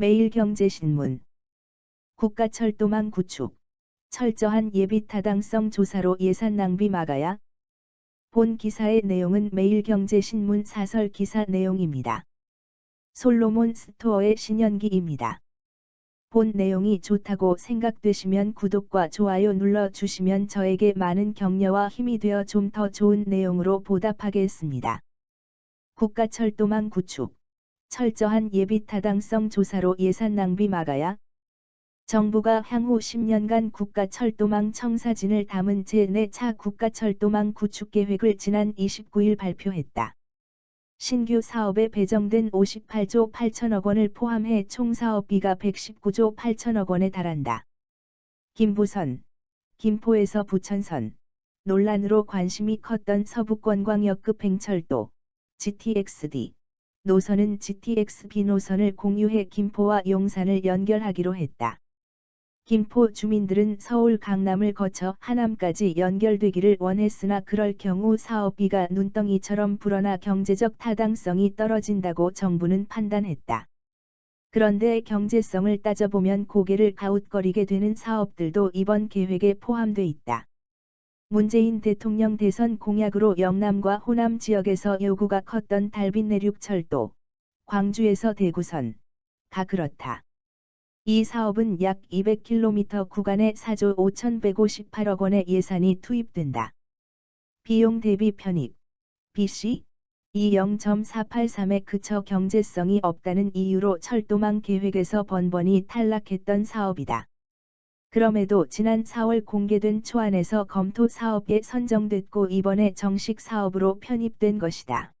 매일경제신문 국가철도망 구축 철저한 예비 타당성 조사로 예산 낭비 막아야 본 기사의 내용은 매일경제신문 사설 기사 내용입니다. 솔로몬 스토어의 신연기입니다. 본 내용이 좋다고 생각되시면 구독과 좋아요 눌러 주시면 저에게 많은 격려와 힘이 되어 좀 더 좋은 내용으로 보답하겠습니다. 국가철도망 구축 철저한 예비 타당성 조사로 예산 낭비 막아야 정부가 향후 10년간 국가철도망 청사진을 담은 제4차 국가철도망 구축 계획을 지난 29일 발표했다. 신규 사업에 배정된 58조 8천억 원을 포함해 총 사업비가 119조 8천억 원에 달한다. 김부선, 김포에서 부천선, 논란으로 관심이 컸던 서부권광역급 행철도, GTXD, 노선은 GTX-B 노선을 공유해 김포와 용산을 연결하기로 했다. 김포 주민들은 서울 강남을 거쳐 하남까지 연결되기를 원했으나 그럴 경우 사업비가 눈덩이처럼 불어나 경제적 타당성이 떨어진다고 정부는 판단했다. 그런데 경제성을 따져보면 고개를 가웃거리게 되는 사업들도 이번 계획에 포함돼 있다. 문재인 대통령 대선 공약으로 영남과 호남 지역에서 요구가 컸던 달빛 내륙철도, 광주에서 대구선, 가 그렇다. 이 사업은 약 200km 구간에 4조 5,158억 원의 예산이 투입된다. 비용 대비 편입, BC, 20.483에 그쳐 경제성이 없다는 이유로 철도망 계획에서 번번이 탈락했던 사업이다. 그럼에도 지난 4월 공개된 초안에서 검토 사업에 선정됐고 이번에 정식 사업으로 편입된 것이다.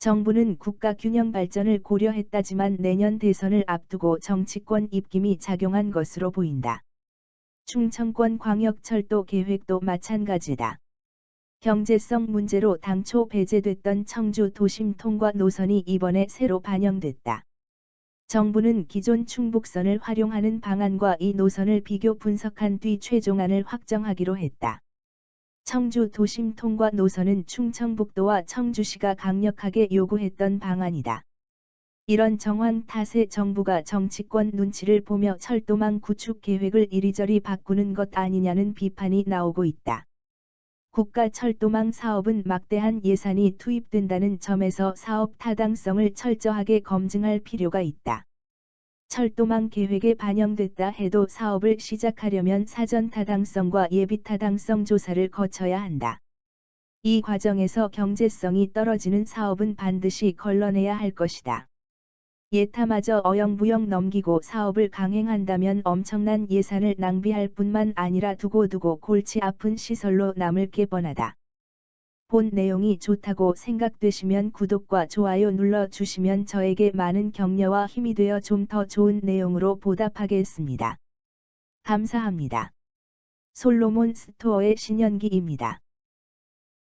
정부는 국가 균형 발전을 고려했다지만 내년 대선을 앞두고 정치권 입김이 작용한 것으로 보인다. 충청권 광역철도 계획도 마찬가지다. 경제성 문제로 당초 배제됐던 청주 도심 통과 노선이 이번에 새로 반영됐다. 정부는 기존 충북선을 활용하는 방안과 이 노선을 비교 분석한 뒤 최종안을 확정하기로 했다. 청주 도심 통과 노선은 충청북도와 청주시가 강력하게 요구했던 방안이다. 이런 정황 탓에 정부가 정치권 눈치를 보며 철도망 구축 계획을 이리저리 바꾸는 것 아니냐는 비판이 나오고 있다. 국가 철도망 사업은 막대한 예산이 투입된다는 점에서 사업 타당성을 철저하게 검증할 필요가 있다. 철도망 계획에 반영됐다 해도 사업을 시작하려면 사전 타당성과 예비 타당성 조사를 거쳐야 한다. 이 과정에서 경제성이 떨어지는 사업은 반드시 걸러내야 할 것이다. 예타마저 어영부영 넘기고 사업을 강행한다면 엄청난 예산을 낭비할 뿐만 아니라 두고두고 골치 아픈 시설로 남을 게 뻔하다. 본 내용이 좋다고 생각되시면 구독과 좋아요 눌러 주시면 저에게 많은 격려와 힘이 되어 좀 더 좋은 내용으로 보답하겠습니다. 감사합니다. 솔로몬 스토어의 신현기입니다.